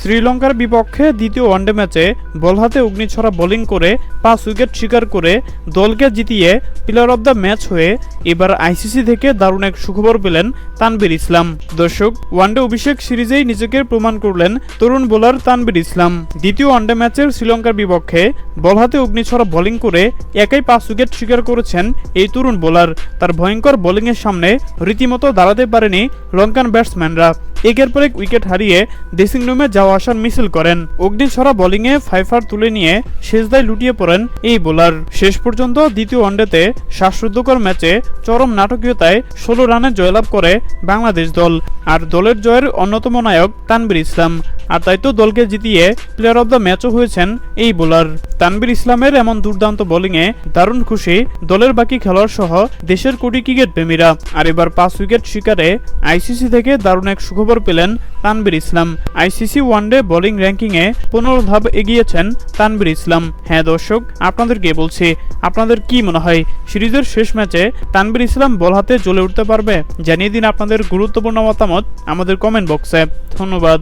শ্রীলঙ্কার বিপক্ষে দ্বিতীয় ওয়ানডে ম্যাচে বল হাতে অগ্নিছড়া বোলিং করে পাঁচ উইকেট শিকার করে দলকে জিতিয়ে প্লেয়ার অব দ্য ম্যাচ হয়ে এবার আইসিসি থেকে দারুণ এক সুখবর পেলেন তানবির ইসলাম। দর্শক, ওয়ানডে অভিষেক সিরিজেই নিজেকে প্রমাণ করলেন তরুণ বোলার তানবির ইসলাম। দ্বিতীয় ওয়ানডে ম্যাচের শ্রীলঙ্কার বিপক্ষে বল হাতে অগ্নিছড়া বোলিং করে একাই পাঁচ উইকেট শিকার করেছেন এই তরুণ বোলার। তার ভয়ঙ্কর বোলিংয়ের সামনে রীতিমতো দাঁড়াতে পারেনি লঙ্কান ব্যাটসম্যানরা। একের পর এক উইকেট হারিয়ে ড্রেসিং রুমে যাওয়া আসার মিছিল করেন। অগ্নিছড়া বোলিংয়ে ফাইফার তুলে নিয়ে শেষদায় লুটিয়ে পড়েন এই বোলার শেষ পর্যন্ত দ্বিতীয় ওয়ানডেতে শ্বাসরুদ্ধকর ম্যাচে চরম নাটকীয়তায় ষোলো রানে জয়লাভ করে বাংলাদেশ দল। আর দলের জয়ের অন্যতম নায়ক তানবির ইসলাম। আর তাই তো দলকে জিতিয়ে প্লেয়ার অব দ্য ম্যাচও হয়েছেন এই বোলার। তানবির ইসলামের এমন দুর্দান্ত বোলিংয়ে দারুণ খুশি দলের বাকি খেলোয়াড় সহ দেশের কোটি ক্রিকেট প্রেমীরা আর এবার পাঁচ উইকেট শিকারে আইসিসি থেকে দারুণ এক সুখবর পেলেন Tanvir Islam. ICC one day bowling র্যাঙ্কিংয়ে পনেরো ধাপ এগিয়েছেন তানবির ইসলাম। হ্যাঁ দর্শক, আপনাদেরকে বলছি, আপনাদের কি মনে হয়? সিরিজের শেষ ম্যাচে তানবির ইসলাম বল হাতে জ্বলে উঠতে পারবে? জানিয়ে দিন আপনাদের গুরুত্বপূর্ণ মতামত আমাদের কমেন্ট বক্সে ধন্যবাদ।